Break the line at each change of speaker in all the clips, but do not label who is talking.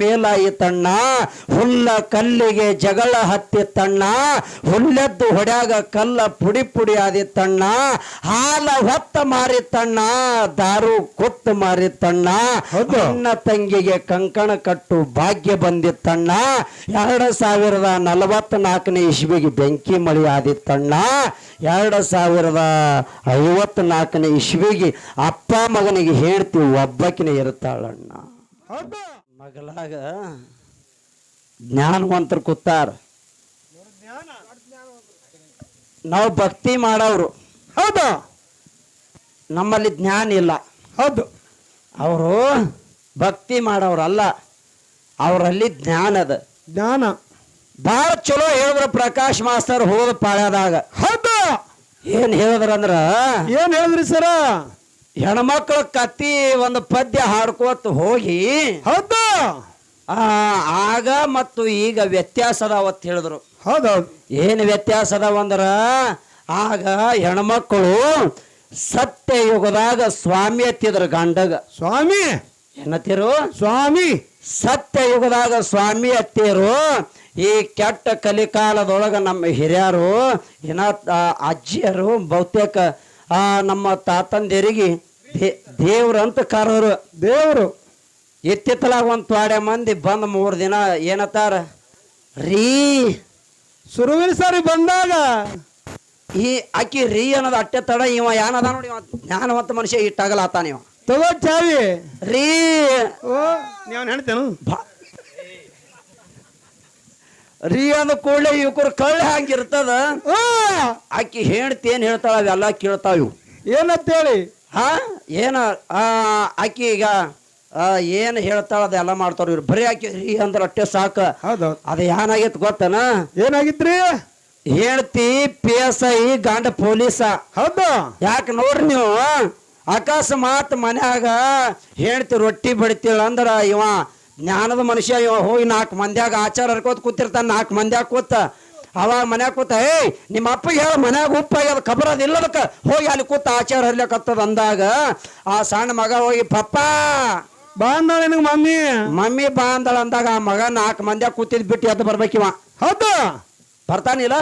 ಮೇಲಾಯಿತಣ್ಣ ಹುಲ್ಲ ಕಲ್ಲಿಗೆ ಜಗಳ ಹತ್ತಿತ್ತಣ್ಣ ಹುಲ್ಲೆದ್ದು ಹೊಡ್ಯಾಗ ಕಲ್ಲ ಪುಡಿ ಪುಡಿ ಆದಿತ್ತಣ್ಣ ಹಾಲ ಹೊತ್ತ ಮಾರಿತಣ್ಣ ದಾರು ಕೊತ್ತು ಮಾರಿತಣ್ಣ ಅಣ್ಣ ತಂಗಿಗೆ ಕಂಕಣ ಕಟ್ಟು ಭಾಗ್ಯ ಬಂದಿತ್ತಣ್ಣ ಎರಡು ಸಾವಿರದ ನಲವತ್ನಾಲ್ಕನೇ ಇಸ್ವಿಗೆ ಬೆಂಕಿ ಮಳಿ ಆದಿತ್ತಣ್ಣ ಎರಡು ಸಾವಿರದ ಐವತ್ನಾಲ್ಕನೇ ಇಸ್ವಿಗೆ ಅಪ್ಪ ಮಗನಿಗೆ ಹೇಳ್ತೀವಿ ಒಬ್ಬಕಿನೇ ಇರುತ್ತಾಳಣ್ಣ
ಹೌದು
ಮಗಳಾಗ ಜ್ಞಾನವಂತರು ಕೂತಾರ. ನಾವು ಭಕ್ತಿ ಮಾಡವ್ರು.
ಹೌದು.
ನಮ್ಮಲ್ಲಿ ಜ್ಞಾನ ಇಲ್ಲ.
ಹೌದು.
ಅವರು ಭಕ್ತಿ ಮಾಡವ್ರಲ್ಲ ಅವರಲ್ಲಿ ಜ್ಞಾನ ಅದ.
ಜ್ಞಾನ.
ಭಾಳ ಚಲೋ ಹೇಳಿದ್ರು ಪ್ರಕಾಶ್ ಮಾಸ್ತರ್ ಹೋದ ಪಾಳ್ಯದಾಗ.
ಹೌದು.
ಏನ್ ಹೇಳಿದ್ರಂದ್ರ
ಏನ್ ಹೇಳಿದ್ರಿ ಸರ?
ಹೆಣ್ಮಕ್ಳ ಕತ್ತಿ ಒಂದು ಪದ್ಯ ಹಾಡ್ಕೋತ ಹೋಗಿ
ಹೌದು.
ಆಗ ಮತ್ತು ಈಗ ವ್ಯತ್ಯಾಸ ಅದಾವತ್ ಹೇಳಿದ್ರು.
ಹೌದೌದು
ಏನು ವ್ಯತ್ಯಾಸ ಅದಾವಂದ್ರ ಆಗ ಹೆಣ್ಮಕ್ಕಳು ಸತ್ಯ ಯುಗದಾಗ ಸ್ವಾಮಿ ಎತ್ತಿದ್ರು ಗಂಡಗ.
ಸ್ವಾಮಿ.
ಏನತ್ತಿರು?
ಸ್ವಾಮಿ.
ಸತ್ಯ ಯುಗದಾಗ ಸ್ವಾಮಿ ಎತ್ತಿರು. ಈ ಕೆಟ್ಟ ಕಲಿಕಾಲದೊಳಗ ನಮ್ಮ ಹಿರಿಯರು ಏನ ಅಜ್ಜಿಯರು ಬಹುತೇಕ ಆ ನಮ್ಮ ತಾತಂದಿರಿಗೆ ದೇವ್ರಂತ ಕರೋರು.
ದೇವರು.
ಎತ್ತಿತ್ತಲಾಗ ಒಂದು ತ್ವಾಡೆ ಮಂದಿ ಬಂದು ಮೂರು ದಿನ ಏನತ್ತಾರ ರೀ.
ಸುರುವಿನ ಸಾರಿ ಬಂದಾಗ
ಈ ಅಕ್ಕಿ ರೀ ಅನ್ನೋದು ಅಟ್ಟೆ ತಡ ಇವ ಏನದ ನೋಡಿ ಜ್ಞಾನವಂತ ಮನುಷ್ಯ ಇಟ್ಟಾಗಲಾತಾನ ಇವ.
ತಗೋ ಚಾವಿ.
ರೀ.
ಓ ನೀವು ಹೇಳ್ತೇನು
ರೀ ಅಂದ ಕೂಡಲೇ ಇವ್ಕರು ಕಳ್ಳ ಹಂಗಿರ್ತದ ಆಕಿ ಹೇಳ್ತಿ ಏನ್ ಹೇಳ್ತಾಳ ಅವೆಲ್ಲ ಕೇಳ್ತಾವ ಇವು
ಏನಂತೇಳಿ?
ಹಾ ಏನ ಆಕಿ ಈಗ ಏನ್ ಹೇಳ್ತಾಳ ಅದೆಲ್ಲ ಮಾಡ್ತಾರ ಇವ್ರು. ಬರೀ ಆಕಿ ರೀ ಅಂದ್ರ ಅಟ್ಟೆ ಸಾಕ. ಅದ ಏನಾಗೈತ್ ಗೊತ್ತನ?
ಏನಾಗಿತ್ರಿ?
ಹೇಳ್ತಿ ಪಿ ಎಸ್ ಐ ಗಂಡ ಪೊಲೀಸ.
ಹೌದು.
ಯಾಕೆ ನೋಡ್ರಿ ನೀವು? ಅಕಸ್ಮಾತ್ ಮನ್ಯಾಗ ಹೇಳ್ತಿ ರೊಟ್ಟಿ ಬಡಿತೀಳ ಅಂದ್ರ ಇವ ಜ್ಞಾನದ ಮನುಷ್ಯ ಹೋಗಿ ನಾಲ್ಕು ಮಂದ್ಯಾಗ ಆಚಾರ ಹರ್ಕೋತ ಕೂತಿರ್ತಾನ ನಾಲ್ಕು ಮಂದ್ಯಾಗ ಕೂತ ಅವಾಗ ಮನ್ಯಾಗ ಕೂತ ಏಯ್ ನಿಮ್ಮ ಅಪ್ಪಗೆ ಹೇಳ ಮನ್ಯಾಗ ಉಪ್ಪಾಗ್ಯದ ಅದಕ್ಕೆ ಹೋಗಿ ಅಲ್ಲಿ ಕೂತ ಆಚಾರ ಹರ್ಲಕತ್ತದ ಅಂದಾಗ ಆ ಸಣ್ಣ ಮಗ ಹೋಗಿ ಪಪ್ಪ
ಬಾಂದಳ ನಿನಗೆ ಮಮ್ಮಿ?
ಮಮ್ಮಿ ಬಾಂದಳ ಅಂದಾಗ ಆ ಮಗ ನಾಲ್ಕು ಮಂದ್ಯಾಗ ಕೂತಿದ್ ಬಿಟ್ಟು ಎದ್ದು ಬರ್ಬೇಕಿವ.
ಹೌದು.
ಬರ್ತಾನಿಲ್ಲ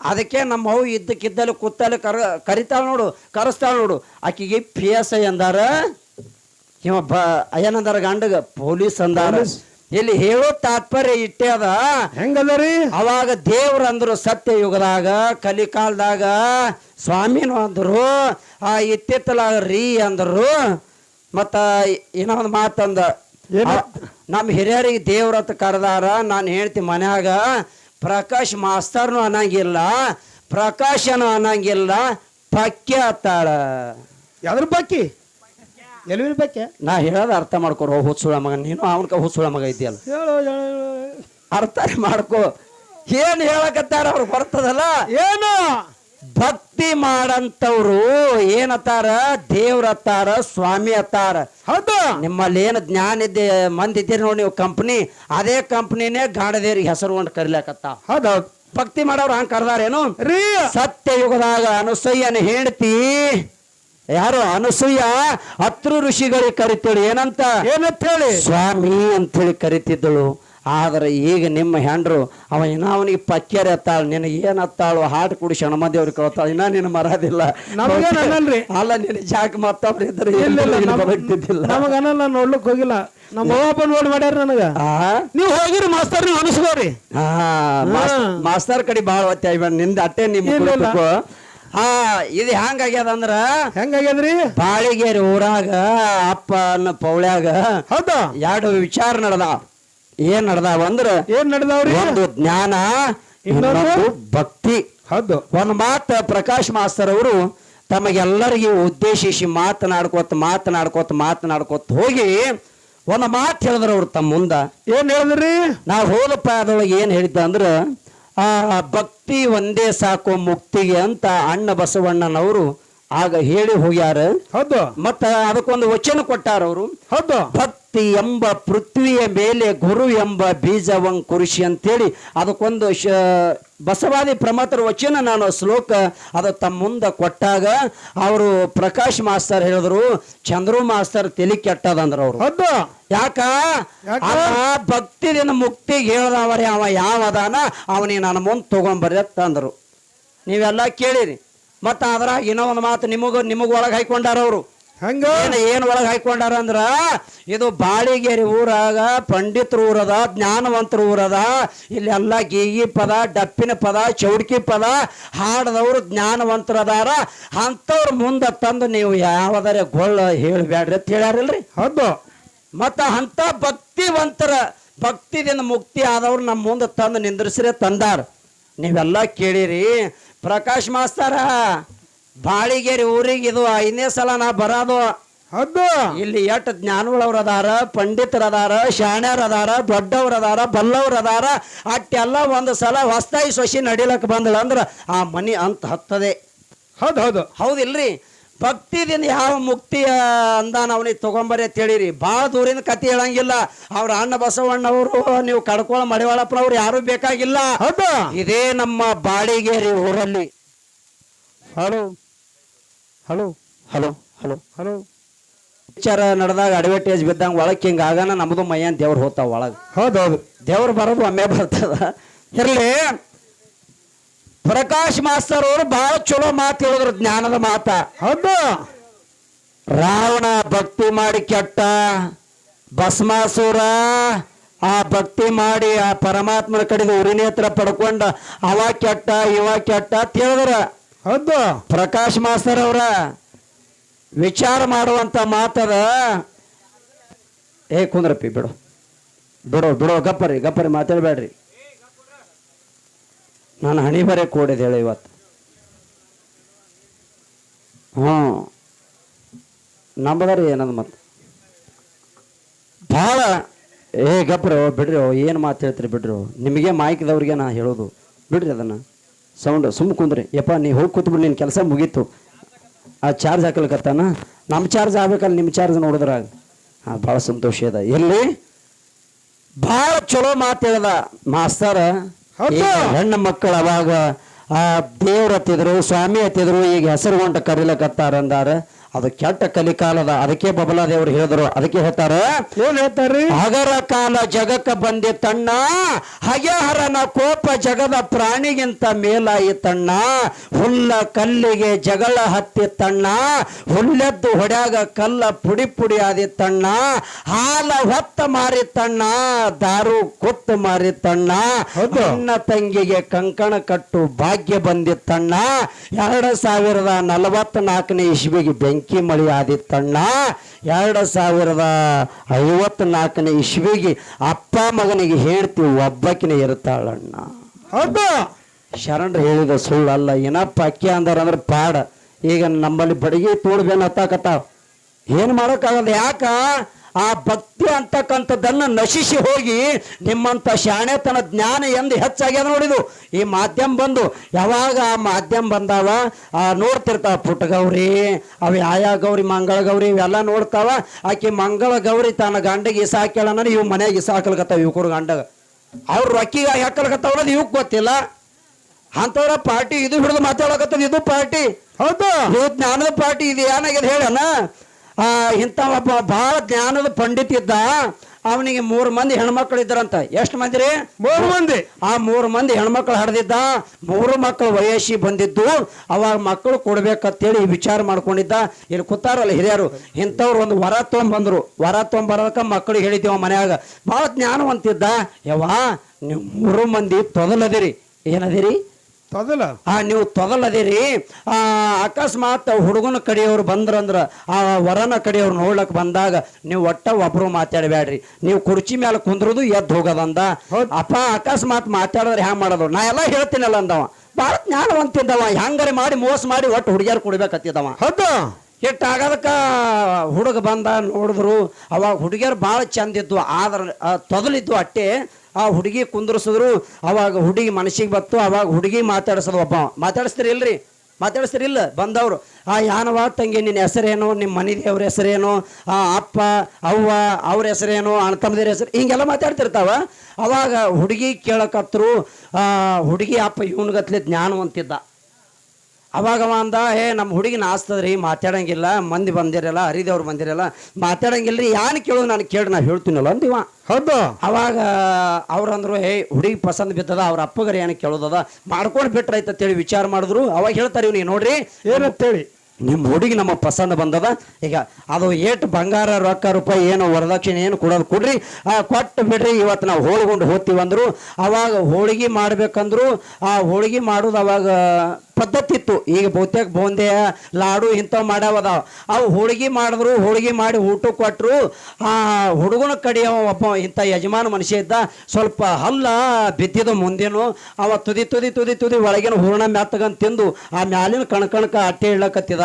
ಅದಕ್ಕೆ ನಮ್ಮ ಅವು ಇದ್ದಕ್ಕಿದ್ದಲ್ಲಿ ಕೂತಲ್ಲಿ ಕರ ಕರಿತಾಳ ನೋಡು ಕರೆಸ್ತಾಳ ನೋಡು. ಆಕಿಗೆ ಪಿ ಎಸ್ ಐ ಅಂದಾರ. ಇವ ಬ ಏನಂದಾರ ಗಂಡಗ ಪೊಲೀಸ್ ಅಂದಾರ. ಇಲ್ಲಿ ಹೇಳೋ ತಾತ್ಪರ್ಯ ಇಟ್ಟೆ ಅದ.
ಹೆಂಗದರಿ
ಅವಾಗ ದೇವ್ರ ಅಂದ್ರು ಸತ್ಯ ಯುಗದಾಗ ಕಲಿಕಾಲದಾಗ ಸ್ವಾಮಿನು ಅಂದ್ರು ಆ ಇತ್ತಿತ್ತಲ ರೀ ಅಂದ್ರು. ಮತ್ತ ಏನೋ? ಒಂದು ಮಾತಂದ ನಮ್ಮ ಹಿರಿಯರಿಗೆ ದೇವ್ರತ್ ಕರೆದಾರ. ನಾನು ಹೇಳ್ತಿ ಮನ್ಯಾಗ ಪ್ರಕಾಶ್ ಮಾಸ್ತರ್ನು ಅನ್ನಂಗಿಲ್ಲ ಪ್ರಕಾಶನು ಅನ್ನಂಗಿಲ್ಲ ಪಕ್ಕಿ ಅತ್ತಾಳ.
ಯಾವ್ದ್ರ ಬಾಕಿ ಎಲ್ವಿನ ಬಾಕಿ
ನಾ ಹೇಳೋದು ಅರ್ಥ ಮಾಡ್ಕೊರೋ ಹುಚ್ಚುಳ ಮಗ ನೀನು ಅವನ್ಕ ಹುಚ್ಚುಳ ಮಗ ಇದೆಯಲ್ಲ
ಹೇಳು ಹೇಳು, ಹೇಳು.
ಅರ್ಥ ಮಾಡ್ಕೋ. ಏನ್ ಹೇಳಕತ್ತಾರ ಅವ್ರು ಬರ್ತದಲ್ಲ?
ಏನು?
ಭಕ್ತಿ ಮಾಡಂತವ್ರು ಏನತ್ತಾರ? ದೇವ್ರ ಅತ್ತಾರ ಸ್ವಾಮಿ ಅತ್ತಾರ.
ಹೌದು.
ನಿಮ್ಮಲ್ಲಿ ಏನು ಜ್ಞಾನ ಇದ್ದೆ ಮಂದಿ ಇದ್ದೀರಿ ನೋಡಿ ನೀವು ಕಂಪ್ನಿ. ಅದೇ ಕಂಪ್ನಿನೇ ಗಾಣದೇವ್ರಿಗೆ ಹೆಸರು ಕೊಂಡು ಕರಿಲಾಕತ್ತ
ಹೌದು.
ಭಕ್ತಿ ಮಾಡೋರು ಹಂಗ ಕರ್ದಾರೇನು?
ರೀ.
ಸತ್ಯ ಯುಗದಾಗ ಅನುಸಯ್ಯನ ಹೇಳ್ತಿ ಯಾರು ಅನಸೂಯ? ಹತ್ರ ಋಷಿಗಳಿಗೆ ಕರಿತೇಳಿ. ಏನಂತ?
ಏನಂತ ಹೇಳಿ
ಸ್ವಾಮಿ ಅಂತ ಹೇಳಿ ಕರಿತಿದ್ದಳು. ಆದ್ರೆ ಈಗ ನಿಮ್ಮ ಹೆಂಡ್ರು ಅವ ಇನ್ನ ಅವನಿಗೆ ಪಕ್ಕೇರಿ ಅತ್ತಾಳ ನಿನಗೆ ಏನ್ ಅತ್ತಾಳು? ಹಾಟ್ ಕುಡಿ ಹಣಮದೇವ್ರಿಗೆ ಕೇಳ್ತಾಳ. ಇನ್ನ ನಿನ್ನ ಮರದಿಲ್ಲ. ಅಲ್ಲ ನಿನ್ನ ಜಾಗ ಮತ್ತೊಬ್ರು ಇದ್ರೆ
ಇಲ್ಲ,
ಬದುಕ್ತಿದ್ದಿಲ್ಲ
ಹೋಗಿಲ್ಲ. ನಮ್ಮ ಅವ್ವಪ್ಪ ನೋಡಿ ಮಾಡ್ಯಾರ ನನಗ.
ಆ?
ನೀವು ಹೋಗಿರಿ ಮಾಸ್ತರ್ ನೀವು ಅನಿಸ್ಕೋರಿ.
ಮಾಸ್ತರ್ ಕಡೆ ಬಾಳ ಒತ್ತೆ ಇವ ನಿಂದ ಅಟ್ಟೆ ನಿಮ್ಮ. ಹಾ ಇದು ಹೆಂಗಾಗ್ಯದ ಅಂದ್ರ?
ಹೆಂಗಾಗ್ಯದ್ರಿ?
ಬಾಳಿಗೇರಿ ಊರಾಗ ಅಪ್ಪ ಅನ್ನ ಪೌಳ್ಯಾಗ
ಹೌದಾ?
ಎರಡು ವಿಚಾರ ನಡೆದ ಏನ್ ನಡೆದಾವ ಅಂದ್ರ
ಏನ್ ನಡೆದಾವ್ರಿ?
ಒಂದು ಜ್ಞಾನ
ಇನ್ನೊಂದು?
ಭಕ್ತಿ.
ಹೌದು.
ಒಂದ್ ಮಾತ ಪ್ರಕಾಶ್ ಮಾಸ್ತರ್ ಅವರು ತಮಗೆಲ್ಲರಿಗೂ ಉದ್ದೇಶಿಸಿ ಮಾತನಾಡ್ಕೋತ ಮಾತನಾಡ್ಕೋತ ಮಾತನಾಡ್ಕೋತ ಹೋಗಿ ಒಂದು ಮಾತು ಹೇಳಿದ್ರು ಅವ್ರು ತಮ್ಮ ಮುಂದ.
ಏನ್ ಹೇಳಿದ್ರಿ?
ನಾವು ಹೋದ ಪಾದೊಳಗೆ ಏನು ಹೇಳಿದ್ದ ಅಂದ್ರೆ ಆ ಭಕ್ತಿ ಒಂದೇ ಸಾಕು ಮುಕ್ತಿಗೆ ಅಂತ ಅಣ್ಣ ಬಸವಣ್ಣನವರು ಆಗ ಹೇಳಿ ಹೋಗ್ಯಾರ.
ಹೌದು.
ಮತ್ತ ಅದಕ್ಕೊಂದು ವಚನ ಕೊಟ್ಟಾರ ಅವರು.
ಹೌದು.
ಭಕ್ತಿ ಎಂಬ ಪೃಥ್ವಿಯ ಮೇಲೆ ಗುರು ಎಂಬ ಬೀಜವಂ ಕುರುಷಿ ಅಂತೇಳಿ ಅದಕ್ಕೊಂದು ಬಸವಾದಿ ಪ್ರಮತರ ವಚನ ನಾನು ಶ್ಲೋಕ ಅದು ತಮ್ಮ ಮುಂದೆ ಕೊಟ್ಟಾಗ ಅವರು ಪ್ರಕಾಶ್ ಮಾಸ್ತರ್ ಹೇಳಿದ್ರು ಚಂದ್ರು ಮಾಸ್ತರ್ ತಲಿ ಕೆಟ್ಟದಂದ್ರ ಅವರು. ಯಾಕ? ಭಕ್ತಿದಿನ ಮುಕ್ತಿಗೆ ಹೇಳ್ದವರೇ ಅವ ಯಾವ ಅದಾನ ಅವನಿಗೆ ನನ್ನ ಮುಂದೆ ತಗೊಂಬರ್ರಿ ಅಂತ ಅಂದರು. ನೀವೆಲ್ಲ ಕೇಳಿರಿ. ಮತ್ತು ಅದ್ರಾಗ ಇನ್ನೊಂದು ಒಂದು ಮಾತು ನಿಮಗ ನಿಮಗ ಒಳಗೆ ಹಾಯ್ಕೊಂಡಾರ ಅವರು.
ಹಂಗ?
ಏನು ಒಳಗೆ ಹಾಯ್ಕೊಂಡಾರ ಅಂದ್ರ ಇದು ಬಾಳಿಗೇರಿ ಊರಾಗ ಪಂಡಿತರ ಊರದ ಜ್ಞಾನವಂತರ ಊರದ ಇಲ್ಲೆಲ್ಲ ಗೀಗಿ ಪದ ಡಪ್ಪಿನ ಪದ ಚೌಡ್ಕಿ ಪದ ಹಾಡದವರು ಜ್ಞಾನವಂತರದಾರ ಅಂಥವ್ರ ಮುಂದೆ ತಂದು ನೀವು ಯಾವದರೆ ಗೊಳ್ಳ ಹೇಳಬೇಡ್ರಿ ಅಂತ ಹೇಳ್ಯಾರಿಲ್ರಿ?
ಹೌದು.
ಮತ್ತ ಅಂತ ಭಕ್ತಿವಂತರ ಭಕ್ತಿದಿಂದ ಮುಕ್ತಿ ಆದವ್ರು ನಮ್ಮ ಮುಂದೆ ತಂದು ನಿಂದ್ರಿಸ್ರೆ ತಂದಾರ. ನೀವೆಲ್ಲ ಕೇಳಿರಿ. ಪ್ರಕಾಶ್ ಮಾಸ್ತರ ಬಾಳಿಗೇರಿ ಊರಿಗೆ ಇದು ಐದನೇ ಸಲ ನಾ ಬರೋದು.
ಹೌದು.
ಇಲ್ಲಿ ಎಷ್ಟು ಜ್ಞಾನಗಳವ್ರ ಅದಾರ ಪಂಡಿತರ ಅದಾರ ಶಾಣ್ಯರ ಅದಾರ ದೊಡ್ಡವ್ರ ಅದಾರ ಬಲ್ಲವ್ರ ಅದಾರ ಅಟ್ಟೆಲ್ಲ ಒಂದು ಸಲ ಹೊಸ್ತಾಯಿ ಸೊಸಿ ನಡಿಲಕ್ಕೆ ಬಂದಳ ಅಂದ್ರೆ ಆ ಮನಿ ಅಂತ ಹತ್ತದೆ.
ಹೌದು ಹೌದು.
ಹೌದಿಲ್ರಿ? ಭಕ್ತಿದಿಂದ ಯಾವ ಮುಕ್ತಿ ಅಂದಾನ ಅವನಿಗೆ ತಗೊಂಬರೇ ಅಂತ ಹೇಳಿರಿ. ಭಾಳ ದೂರಿಂದ ಕತೆ ಹೇಳಂಗಿಲ್ಲ. ಅವ್ರ ಅಣ್ಣ ಬಸವಣ್ಣವರು ನೀವು ಕಡ್ಕೊಳ ಮಡಿವಾಳಪ್ಪನವ್ರು ಯಾರು ಬೇಕಾಗಿಲ್ಲ.
ಹೌದು.
ಇದೇ ನಮ್ಮ ಬಾಡಿಗೇರಿ ಊರಲ್ಲಿ. Hello hello. Hello hello.
Hello.
Picture ನಡೆದಾಗ ಅಡ್ವರ್ಟೈಸ್ ಬಿದ್ದಂಗೆ ಒಳಗೆ ಹಿಂಗೆ ಆಗಾನ ನಮ್ಮದು ಮೈಯನ್ ದೇವ್ರು ಹೋಗ್ತಾವ ಒಳಗೆ.
ಹೌದು ಹೌದು
ದೇವ್ರು ಬರೋದು ಒಮ್ಮೆ ಬರ್ತದ. ಇರಲಿ. ಪ್ರಕಾಶ್ ಮಾಸ್ತರ್ ಅವರು ಬಹಳ ಚಲೋ ಮಾತು ಹೇಳಿದ್ರು ಜ್ಞಾನದ ಮಾತ.
ಹೌದು.
ರಾವಣ ಭಕ್ತಿ ಮಾಡಿ ಕೆಟ್ಟ ಭಸ್ಮಾಸುರ ಆ ಭಕ್ತಿ ಮಾಡಿ ಆ ಪರಮಾತ್ಮನ ಕಡೆದು ಉರಿನೇತ್ರ ಪಡ್ಕೊಂಡ ಅವ ಕೆಟ್ಟ ಇವ ಕೆಟ್ಟ ಅಂತ ಹೇಳಿದ್ರ.
ಹೌದು.
ಪ್ರಕಾಶ್ ಮಾಸ್ತರ್ ಅವರ ವಿಚಾರ ಮಾಡುವಂತ ಮಾತದ ಏ, ಕುಂದ್ರಪ್ಪಿ, ಬಿಡು. ಬಿಡು ಬಿಡು, ಗಪ್ಪರಿ ಗಪ್ಪರಿ, ಮಾತಾಡಬೇಡ್ರಿ. ನಾನು ಹಣಿ ಬರೆ ಕೂಡಿದೆ ಹೇಳಿ ಇವತ್ತು. ಹ್ಞೂ. ನಂಬದರಿ ಏನದು ಮತ್ತೆ ಭಾಳ, ಏ, ಗಪ್ಪರೋ, ಬಿಡ್ರಿ ಏನು ಮಾತು ಹೇಳ್ತೀರಿ ಬಿಡ್ರಿ ನಿಮಗೆ ಮಾಯ್ಕಿದವ್ರಿಗೆ ನಾ ಹೇಳೋದು. ಬಿಡ್ರಿ ಅದನ್ನು. ಸೌಂಡ್ ಸುಮ್ಮ ಕುಂದ್ರಿ. ಯಪ್ಪ ನೀ ಹೋಗಿ ಕೂತ್ಬಿಡು ನಿನ್ನ ಕೆಲಸ ಮುಗೀತು. ಆ ಚಾರ್ಜ್ ಹಾಕಲ್ಕತ್ತಾನ ನಮ್ಮ ಚಾರ್ಜ್ ಆಗ್ಬೇಕಲ್ಲ ನಿಮ್ಮ ಚಾರ್ಜ್ ನೋಡಿದ್ರಾಗ. ಹಾಂ ಭಾಳ ಸಂತೋಷ ಅದ ಎಲ್ಲಿ? ಭಾಳ ಚಲೋ ಮಾತು ಹೇಳ್ದ ಮಾಸ್ತರ. ಹೆಣ್ಣು ಮಕ್ಕಳು ಅವಾಗ ಆ ದೇವ್ರ ಹತ್ತಿದ್ರು ಸ್ವಾಮಿ ಹತ್ತಿದ್ರು ಈಗ ಹೆಸರುಗೊಂಡ ಕರಿಲಕತ್ತಾರ ಅಂದಾರ. ಅದು ಕೆಟ್ಟ ಕಲಿಕಾಲದ ಅದಕ್ಕೆ ಬಬಲಾ ದೇವ್ರು ಹೇಳಿದ್ರು. ಅದಕ್ಕೆ ಹೇಳ್ತಾರೆ
ಏನ್ ಹೇಳ್ತಾರ್ರಿ
ಹಗರ ಕಾಲ ಜಗಕ್ಕ ತಣ್ಣ ಹಗೆಹರನ ಕೋಪ ಜಗದ ಪ್ರಾಣಿಗಿಂತ ಮೇಲಾಯಿ ತಣ್ಣ ಹುಲ್ಲ ಕಲ್ಲಿಗೆ ಜಗಳ ಹತ್ತಿ ತಣ್ಣ ಹುಲ್ಲೆದ್ದು ಹೊಡ್ಯಾಗ ಕಲ್ಲ ಪುಡಿ ಪುಡಿ ಆದಿತ್ತಣ್ಣ ಹಾಲ ಹೊತ್ತ ಮಾರಿತಣ್ಣ ದಾರು ಕೊತ್ತು ಮಾರಿ
ತಣ್ಣ
ಅಣ್ಣ ತಂಗಿಗೆ ಕಂಕಣ ಕಟ್ಟು ಭಾಗ್ಯ ಬಂದಿತ್ತಣ್ಣ ಎರಡು ಸಾವಿರದ ನಲವತ್ನಾಲ್ಕನೇ ಇಸ್ವಿಗೆ ಬೆಂಕಿ ಮಳಿ ಆದಿತ್ತಣ್ಣ ಎರಡು ಸಾವಿರದ ಐವತ್ನಾಲ್ಕನೇ ಇಸ್ವಿಗೆ ಅಪ್ಪ ಮಗನಿಗೆ ಹೇಳ್ತಿ ಒಬ್ಬಕಿನ ಇರ್ತಾಳಣ್ಣ.
ಹೌದು.
ಶರಣರು ಹೇಳಿದ ಸುಳ್ಳಲ್ಲ ಏನಪ್ಪ ಅಕ್ಕಿ ಅಂದಾರ ಅಂದ್ರೆ ಪಾಡ. ಈಗ ನಮ್ಮಲ್ಲಿ ಬಡಗಿ ತೋಡ್ಬೇನ ಹತ್ತಾಕತ್ತಾವ ಏನು ಮಾಡೋಕ್ಕಾಗಲ್ಲ ಯಾಕ? ಆ ಭಕ್ತಿ ಅಂತಕ್ಕಂಥದ್ದನ್ನು ನಶಿಸಿ ಹೋಗಿ ನಿಮ್ಮಂಥ ಶಾಣೆತನ ಜ್ಞಾನ ಎಂದು ಹೆಚ್ಚಾಗ್ಯದ ನೋಡಿದು ಈ ಮಾಧ್ಯಮ ಬಂದು ಯಾವಾಗ ಆ ಮಾಧ್ಯಮ ಬಂದಾವ? ಆ ನೋಡ್ತಿರ್ತಾವ ಪುಟ್ಟ ಗೌರಿ ಅವು ಆಯಾ ಗೌರಿ ಮಂಗಳ ಗೌರಿ ಇವೆಲ್ಲ ನೋಡ್ತಾವ. ಆಕೆ ಮಂಗಳ ಗೌರಿ ತನ್ನ ಗಂಡಗೆ ಇಸ ಹಾಕ್ಯಾಳ ಇವು ಮನೆಯಾಗ ಇಸ ಹಾಕಲ್ಕತ್ತಾವ ಇವ್ಕರು ಗಂಡಗ. ಅವ್ರು ರೊಕ್ಕಿಗೆ ಹಾಕಲ್ಕತ್ತಾವ ಅನ್ನೋದು ಇವಕ್ಕೆ ಗೊತ್ತಿಲ್ಲ. ಅಂತವ್ರ ಪಾರ್ಟಿ ಇದು ಹಿಡಿದು ಮಾತಾಡಕತ್ತದ ಇದು ಪಾರ್ಟಿ.
ಹೌದು?
ಜ್ಞಾನದ ಪಾರ್ಟಿ ಇದು ಏನಾಗಿದೆ ಹೇಳಣ ಆ ಇಂಥ ಒಬ್ಬ ಬಹಳ ಜ್ಞಾನದ ಪಂಡಿತ ಇದ್ದ ಅವನಿಗೆ ಮೂರು ಮಂದಿ ಹೆಣ್ಮಕ್ಳು ಇದ್ರಂತ ಎಷ್ಟು ಮಂದಿ ರೀ?
ಮೂರು ಮಂದಿ.
ಆ ಮೂರು ಮಂದಿ ಹೆಣ್ಮಕ್ಳು ಹಡ್ದಿದ್ದ ಮೂರು ಮಕ್ಕಳು ವಯಸ್ಸಿ ಬಂದಿದ್ದು ಅವಾಗ ಮಕ್ಕಳು ಕೊಡ್ಬೇಕಂತೇಳಿ ವಿಚಾರ ಮಾಡ್ಕೊಂಡಿದ್ದ. ಇಲ್ಲಿ ಕೂತಾರಲ್ಲ ಹಿರಿಯರು ಇಂಥವ್ರು ಒಂದು ವರ ತೊಗೊಂಬಂದ್ರು. ವರ ತೊಗೊಂಬರೋದಕ್ಕೆ ಮಕ್ಕಳಿಗೆ ಹೇಳಿದ್ದೇವ ಮನ್ಯಾಗ. ಭಾಳ ಜ್ಞಾನವಂತಿದ್ದ. ಯವ್ವಾ ನೀವು ಮೂರು ಮಂದಿ ತೊದಲದಿರಿ ಏನದಿರಿ?
ತೊದಲ
ಆ ನೀವು ತೊದಲದಿರಿ ಆ ಅಕಸ್ಮಾತ್ ಹುಡುಗನ ಕಡೆಯವ್ರು ಬಂದ್ರಂದ್ರ ಆ ವರನ ಕಡೆಯವ್ರು ನೋಡ್ಲಕ್ ಬಂದಾಗ ನೀವು ಒಟ್ಟ ಒಬ್ರು ಮಾತಾಡಬೇಡ್ರಿ ನೀವು ಕುರ್ಚಿ ಮೇಲೆ ಕುಂದ್ರದು ಎದ್ದು ಹೋಗದಂದ. ಅಪ್ಪ ಅಕಸ್ಮಾತ್ ಮಾತಾಡಿದ್ರೆ ಹ್ಯಾಂಗ ಮಾಡೋದು? ನಾ ಎಲ್ಲ ಹೇಳ್ತೀನಲ್ಲ ಅಂದವ. ಭಾಳ ಜ್ಞಾನವಂತಿದ್ದವ. ಹೆಂಗಾರೆ ಮಾಡಿ ಮೋಸ ಮಾಡಿ ಒಟ್ಟು ಹುಡುಗಿಯರು ಕುಡ್ಬೇಕತ್ತಿದವ
ಹೌದು?
ಹಿಟ್ಟು ಆಗೋದಕ್ಕೆ ಹುಡುಗ ಬಂದ ನೋಡಿದ್ರು ಅವಾಗ ಹುಡುಗಿಯರು ಭಾಳ ಚಂದ ಇದ್ವು. ಆದ್ರೆ ತೊದಲಿದ್ವು ಅಟ್ಟೆ ಆ ಹುಡುಗಿ ಕುಂದರ್ಸಿದ್ರು, ಅವಾಗ ಹುಡುಗಿ ಮನಸ್ಸಿಗೆ ಬತ್ತು, ಅವಾಗ ಹುಡುಗಿ ಮಾತಾಡಿಸೋದು ಒಬ್ಬ. ಮಾತಾಡಿಸ್ತೀರಿ ಇಲ್ರಿ ಮಾತಾಡಿಸ್ತೀರಿ ಇಲ್ಲ ಬಂದವರು. ಆ ಯಾನವ ತಂಗಿ, ನಿನ್ನ ಹೆಸರೇನು? ನಿಮ್ಮ ಮನೆ ದೇವ್ರ ಹೆಸರೇನು? ಆ ಅಪ್ಪ, ಅವ್ವ, ಅವ್ರ ಹೆಸರೇನು? ಅಣ್ಣ ತಮ್ಮದಿರ ಹೆಸರು? ಹಿಂಗೆಲ್ಲ ಮಾತಾಡ್ತಿರ್ತಾವ. ಅವಾಗ ಹುಡುಗಿ ಕೇಳಕತ್ರು, ಆ ಹುಡುಗಿ, ಅಪ್ಪ ಇವನ್ಗತ್ಲೆ ಜ್ಞಾನವಂತಿದ್ದ. ಅವಾಗ ಅವ ಅಂದ ಹೇ ನಮ್ಮ ಹುಡುಗಿನ ಆಸ್ತದ್ರಿ ಮಾತಾಡಂಗಿಲ್ಲ ಮಂದಿ ಬಂದಿರಲ್ಲ ಹರಿದೇವ್ರು ಬಂದಿರಲ್ಲ ಮಾತಾಡಂಗಿಲ್ಲ ರೀ ಯಾನ್ ಕೇಳೋದು ನಾನು ಕೇಳಿ ನಾ ಹೇಳ್ತೀನಲ್ಲ ಅಂದಿವ
ಹೌದು.
ಅವಾಗ ಅವ್ರಂದ್ರು ಹೇ ಹುಡುಗಿ ಪಸಂದ್ ಬಿದ್ದದ ಅವ್ರ ಅಪ್ಪಗರ ಏನು ಕೇಳೋದದ ಮಾಡ್ಕೊಂಡು ಬಿಟ್ರೈತೆ ಅಂತೇಳಿ ವಿಚಾರ ಮಾಡಿದ್ರು. ಅವಾಗ ಹೇಳ್ತಾರೆ ಇವ್ನಿಗೆ ನೋಡ್ರಿ
ಏನಂತೇಳಿ?
ನಿಮ್ಮ ಹುಡುಗಿ ನಮ್ಮ ಪಸಂದ್ ಬಂದದ ಈಗ ಅದು ಏಟು ಬಂಗಾರ ರೊಕ್ಕ ರೂಪಾಯಿ ಏನು ವರದಕ್ಷಿಣೆ ಏನು ಕೊಡೋದು ಕೊಡ್ರಿ ಆ, ಕೊಟ್ಟು ಬಿಡ್ರಿ ಇವತ್ತು ನಾವು ಹೋಳ್ಗೊಂಡು ಹೋಗ್ತೀವಿ ಅಂದ್ರು ಅವಾಗ ಹೋಳಿಗೆ ಮಾಡ್ಬೇಕಂದ್ರು ಆ ಹೋಳಿಗೆ ಮಾಡೋದು ಅವಾಗ ಪದ್ಧತಿ ಇತ್ತು. ಈಗ ಬಹುತೇಕ ಬೋಂದೆಯ ಲಾಡು ಇಂಥವು ಮಾಡ್ಯಾವದಾವ ಅವು ಹೋಳಿಗೆ ಮಾಡಿದ್ರು ಹೋಳಿಗೆ ಮಾಡಿ ಊಟ ಕೊಟ್ಟರು ಆ ಹುಡುಗನ ಕಡೆಯ ಒಬ್ಬ ಇಂಥ ಯಜಮಾನ ಮನುಷ್ಯ ಇದ್ದ ಸ್ವಲ್ಪ ಹಲ್ಲ ಬಿದ್ದಿದ ಮುಂದೇನು ಅವ ತುದಿ ತುದಿ ತುದಿ ತುದಿ ಒಳಗಿನ ಹೂರ್ಣ ಮ್ಯಾತಗಂತ ತಿಂದು ಆ ಮ್ಯಾಲಿನ ಕಣ್ಕಣಕ ಅಟ್ಟೆ ಇಳ್ಳಕತ್ತಿದ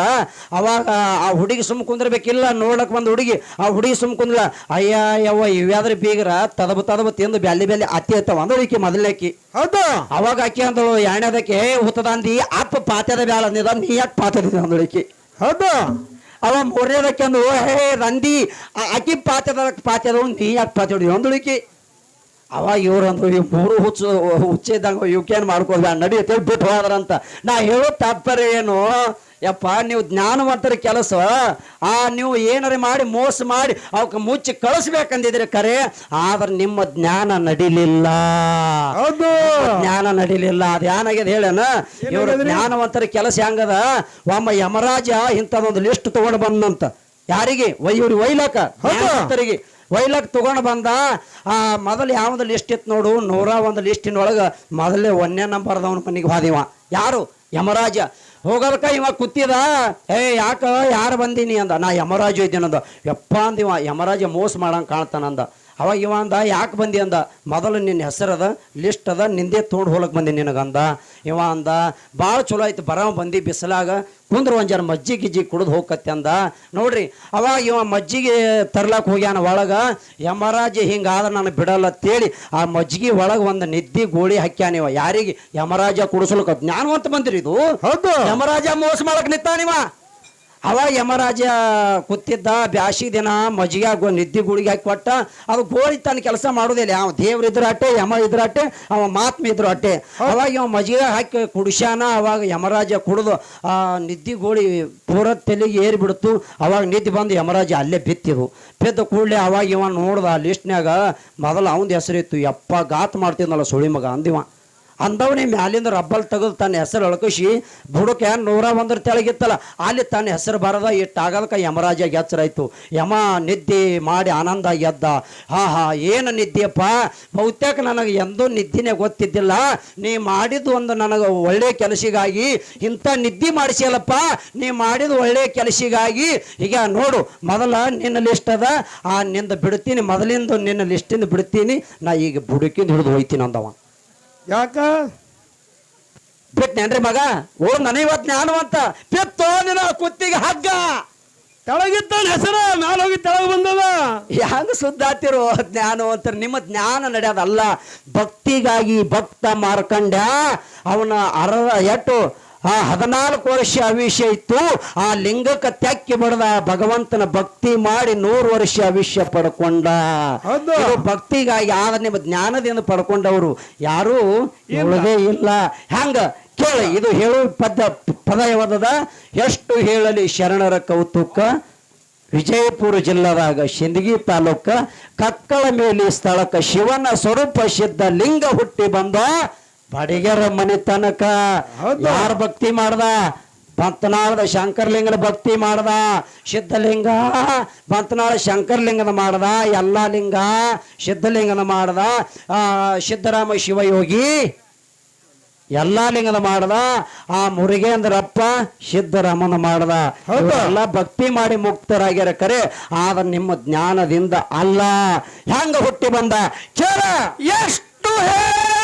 ಅವಾಗ ಆ ಹುಡುಗಿ ಸುಮ್ಮ ಕುಂದಿರ್ಬೇಕಿಲ್ಲ ನೋಡಕ್ ಬಂದ ಹುಡುಗಿ ಆ ಹುಡುಗಿ ಸುಮ್ಮ ಕುಂದ್ಲ ಅಯ್ಯ ಯವ್ವ ಇವ್ಯಾದ್ರೆ ಬೀಗರ ತದಬ ತದಬ ತಿಂದು ಬ್ಯಾಲಿ ಬ್ಯಾಲಿ ಅತ್ತಿ ಐತವ? ಅಂದ್ರೆ ಈಕಿ ಮೊದಲೇಕಿ
ಹೌದು?
ಅವಾಗ ಆಕೆ ಅಂದಳು ಎಣ್ಣದಕ್ಕೆ ಹುತ್ತದ ಅಂದಿ ಅಪ್ಪ ಪಾತ್ರ ಬ್ಯಾಳ ಅಂದಿದ ನೀ ಯಾಕೆ ಪಾತ್ಯದ ಅಂದಳಿಕಿ
ಹೌದು.
ಅವ ಮೂರನೇದಕ್ಕೆ ಅಂದು ಹೇ ರಂದಿ ಅಕ್ಕಿ ಪಾತ್ಯದ ಪಾತ್ಯದ ನೀ ಯಾಕೆ ಪಾತ್ಯಡಿ ಅಂದಳಿಕಿ ಅವಾಗ ಇವ್ರು ಅಂದ್ರು ಇವ್ ಮೂರು ಹುಚ್ಚು ಹುಚ್ಚ ಇದ್ದಂಗ ಇವಕ್ಕೇನು ಮಾಡ್ಕೋದ ನಡಿ ಅಂತೇಳಿ ಬಿಟ್ಟು ಹೋದ್ರಂತ. ನಾ ಹೇಳೋ ತಾತ್ಪರ್ಯ ಏನು? ಯಪ್ಪ ನೀವು ಜ್ಞಾನವಂತರ ಕೆಲಸ? ಆ ನೀವು ಏನಾರ ಮಾಡಿ ಮೋಸ ಮಾಡಿ ಅವಕ್ಕೆ ಮುಚ್ಚಿ ಕಳಿಸ್ಬೇಕಂದಿದ್ರೆ ಕರೆ ಆದ್ರೆ ನಿಮ್ಮ ಜ್ಞಾನ ನಡಿಲಿಲ್ಲ.
ಅದು
ಜ್ಞಾನ ನಡಿಲಿಲ್ಲ. ಅದು ಏನಾಗಿದೆ ಹೇಳನ ಇವರು ಜ್ಞಾನವಂತರ ಕೆಲಸ ಹೆಂಗದ? ಒಮ್ಮ ಯಮರಾಜ ಇಂಥದೊಂದು ಲಿಸ್ಟ್ ತಗೊಂಡು ಬಂದಂತ. ಯಾರಿಗೆ? ಇವ್ರಿಗೆ ಒಯ್ಲಾಕ ಜ್ಞಾನವಂತರಿಗೆ. ವೈಲಾಕ್ ತಗೊಂಡು ಬಂದ. ಆ ಮೊದಲು ಯಾವ್ದು ಲಿಸ್ಟ್ ಇತ್ತು ನೋಡು ನೂರ ಒಂದು ಲಿಸ್ಟಿನೊಳಗೆ ಮೊದಲೇ ಒಂದನೇ ನಂಬರ್ದವನ ಮನೆಗೆ ಹೋದಿವ. ಯಾರು? ಯಮರಾಜ. ಹೋಗೋದಕ್ಕ ಇವ ಕೂತಿದ ಏ, ಯಾಕ? ಯಾರು ಬಂದೀನಿ ಅಂದ. ನಾ ಯಮರಾಜು ಇದ್ದೀನಂದ. ಯಪ್ಪ ಅಂದಿವ ಯಮರಾಜ ಮೋಸ ಮಾಡಂಗೆ ಕಾಣ್ತಾನಂದ. ಅವಾಗ ಇವ ಅಂದ ಯಾಕೆ ಬಂದಿ ಅಂದ? ಮೊದಲು ನಿನ್ನ ಹೆಸರದ ಲಿಸ್ಟ್ ಅದ ನಿಂದೆ ತೊಗೊಂಡು ಹೋಲಕ್ಕೆ ಬಂದಿ ನಿನಗಂದ ಇವ ಅಂದ ಭಾಳ ಚಲೋ ಆಯ್ತು ಬರೋ ಬಂದಿ ಬಿಸಿಲಾಗ ಕುಂದ್ರ ಒಂದು ಜನ ಮಜ್ಜಿ ಗಿಜ್ಜಿ ಕುಡಿದು ಹೋಗತ್ತೆ ಅಂದ. ನೋಡ್ರಿ ಅವಾಗ ಇವ ಮಜ್ಜಿಗೆ ತರ್ಲಾಕ್ ಹೋಗ್ಯಾನ ಒಳಗೆ ಯಮರಾಜ ಹಿಂಗಾದ ನಾನು ಬಿಡಲ್ಲ ಅಂತೇಳಿ ಆ ಮಜ್ಜಿಗೆ ಒಳಗೆ ಒಂದು ನಿದ್ದಿ ಗೋಳಿ ಹಾಕ್ಯಾನ ಇವ. ಯಾರಿಗೆ? ಯಮರಾಜ ಕುಡಿಸ್ಲಕ್ಕ ಜ್ಞಾನವಂತ ಬಂದ್ರಿ ಇದು.
ಹೌದು.
ಯಮರಾಜ ಮೋಸ ಮಾಡಕ್ ನಿಂತಾನಿವ ಅವ ಯಮರಾಜ ಕೂತಿದ್ದ ಬ್ಯಾಸಿ ದಿನ ಮಜ್ಜಿಗೆ ನಿದ್ದೆ ಗುಳಿಗೆ ಹಾಕಿ ಕೊಟ್ಟ ಅದು ಗೋಳಿ ತನ್ನ ಕೆಲಸ ಮಾಡೋದಿಲ್ಲ. ಅವ ದೇವ್ರ ಇದ್ರ ಅಟ್ಟೆ ಯಮ ಇದ್ರ ಅಟ್ಟೆ ಅವ ಮಾತ್ಮ ಇದ್ರು ಅಟ್ಟೆ. ಅವಾಗ ಇವ ಮಜ್ಜಿಗೆ ಹಾಕಿ ಕುಡಿಸ್ಯಾನ ಅವಾಗ ಯಮರಾಜ ಕುಡಿದು ಆ ನಿದ್ದೆ ಗೋಳಿ ಪೂರ ತಲೆಗೆ ಏರಿ ಬಿಡ್ತು. ಅವಾಗ ನಿದ್ದೆ ಬಂದು ಯಮರಾಜ ಅಲ್ಲೇ ಬಿತ್ತಿದ್ವು. ಬಿದ್ದ ಕೂಡಲೇ ಅವಾಗ ಇವ ನೋಡ್ದ ಆ ಲಿಸ್ಟ್ನ್ಯಾಗ ಮೊದಲು ಅವನ ಹೆಸರಿತ್ತು ಯಪ್ಪ ಗಾತ್ ಮಾಡ್ತಿದ್ನಲ್ಲ ಸುಳಿ ಮಗ ಅಂದಿವ. ಅಂದವನೇ ಮ್ಯಾಲಿಂದ ರಬ್ಬಲ್ ತೆಗೆದು ತನ್ನ ಹೆಸರು ಅಳಕಿಸಿ ಬುಡಕ್ಕೆ ನೂರ ಒಂದರ ತೆಳಗಿತ್ತಲ್ಲ, ಅಲ್ಲಿ ತನ್ನ ಹೆಸರು ಬರದ ಇಟ್ಟಾಗದಕ್ಕೆ ಯಮರಾಜ ಎಚ್ಚರಾಯ್ತು. ಯಮ, ನಿದ್ದೆ ಮಾಡಿ ಆನಂದ ಎದ್ದ. ಹಾ ಹಾ, ಏನು ನಿದ್ದೆಯಪ್ಪ? ಬಹುತೇಕ ನನಗೆ ಎಂದೂ ನಿದ್ದಿನೇ ಗೊತ್ತಿದ್ದಿಲ್ಲ. ನೀ ಮಾಡಿದ್ದು ಒಂದು ನನಗೆ ಒಳ್ಳೆ ಕೆಲಸಿಗಾಗಿ, ಇಂಥ ನಿದ್ದೆ ಮಾಡಿಸಿಯಲ್ಲಪ್ಪ. ನೀ ಮಾಡಿದ ಒಳ್ಳೆ ಕೆಲಸಿಗಾಗಿ. ಈಗ ನೋಡು, ಮೊದಲ ನಿನ್ನ ಲಿಸ್ಟ್ ಅದ. ಆ, ನಿಂದ ಬಿಡ್ತೀನಿ, ಮೊದಲಿಂದ ನಿನ್ನ ಲಿಸ್ಟಿಂದ ಬಿಡ್ತೀನಿ. ನಾ ಈಗ ಬುಡಕಿಂದ ಹಿಡಿದು ಹೋಯ್ತೀನಿ ಅಂದವ.
ಯಾಕ?
ಬಿಟ್ನೇನ್ರಿ ಮಗ? ಓ ನನ ಇವತ್ತು ಜ್ಞಾನವಂತ. ಬಿತ್ತೋ ನಿನ್ನ ಕುತ್ತಿಗೆ ಹಗ್ಗ.
ತೆಳಗಿತ್ತಾನ ಹೆಸರ ಮ್ಯಾಲ ಹೋಗಿ ಬಂದವ ಬಂದದ
ಹೆಂಗ ಸುದ್ದಾತಿರೋ ಜ್ಞಾನವಂತ ನಿಮ್ಮ ಜ್ಞಾನ ನಡೆಯೋದಲ್ಲ. ಭಕ್ತಿಗಾಗಿ ಭಕ್ತ ಮಾರ್ಕಂಡ ಅವನ ಅರ ಎಟ್ಟು ಆ ಹದಿನಾಲ್ಕು ವರ್ಷ ಅವಿಷ್ಯ ಇತ್ತು. ಆ ಲಿಂಗಕ್ಕೆ ತೆಕ್ಕಿ ಬಡದ ಭಗವಂತನ ಭಕ್ತಿ ಮಾಡಿ ನೂರು ವರ್ಷ ಅವಿಷ್ಯ ಪಡ್ಕೊಂಡ. ಭಕ್ತಿಗಾಗಿ ಆದ ನಿಮ್ಮ ಜ್ಞಾನದಿಂದ ಪಡ್ಕೊಂಡವರು ಯಾರು ಉಳದೇ ಇಲ್ಲ. ಹೆಂಗ ಕೇಳಿ ಇದು ಹೇಳು ಪದ ಪದ ಯಾವದದ ಎಷ್ಟು ಹೇಳಲಿ ಶರಣರ ಕೌತುಕ. ವಿಜಯಪುರ ಜಿಲ್ಲಾದಾಗ ಶಿಂದಗಿ ತಾಲೂಕ. ಕಕ್ಕಳ ಮೇಲೆ ಸ್ಥಳಕ್ಕೆ ಶಿವನ ಸ್ವರೂಪ ಸಿದ್ಧ ಲಿಂಗ ಹುಟ್ಟಿ ಬಂದ. ಬಡಿಗೆರ ಮನೆ ತನಕ. ಯಾರು ಭಕ್ತಿ ಮಾಡ್ದ? ಬಂತನಾಳದ ಶಂಕರಲಿಂಗನ ಭಕ್ತಿ ಮಾಡ್ದ? ಸಿದ್ಧಲಿಂಗ? ಬಂತನಾಳ ಶಂಕರಲಿಂಗನ ಮಾಡ್ದ? ಎಲ್ಲ ಲಿಂಗ ಸಿದ್ಧಲಿಂಗನ ಮಾಡ್ದ? ಆ, ಸಿದ್ದರಾಮ ಶಿವಯೋಗಿ? ಎಲ್ಲ ಲಿಂಗದ ಮಾಡ್ದ? ಆ ಮುರುಗೇಂದ್ರಪ್ಪ ಸಿದ್ದರಾಮನ ಮಾಡ್ದ. ಎಲ್ಲ ಭಕ್ತಿ ಮಾಡಿ ಮುಕ್ತರಾಗ್ಯಾರ ಕರೆ. ಆದ್ರೆ ನಿಮ್ಮ ಜ್ಞಾನದಿಂದ ಅಲ್ಲ. ಹೆಂಗ ಹುಟ್ಟಿ ಬಂದ? ಚಲ ಎಷ್ಟು ಹೇಳ.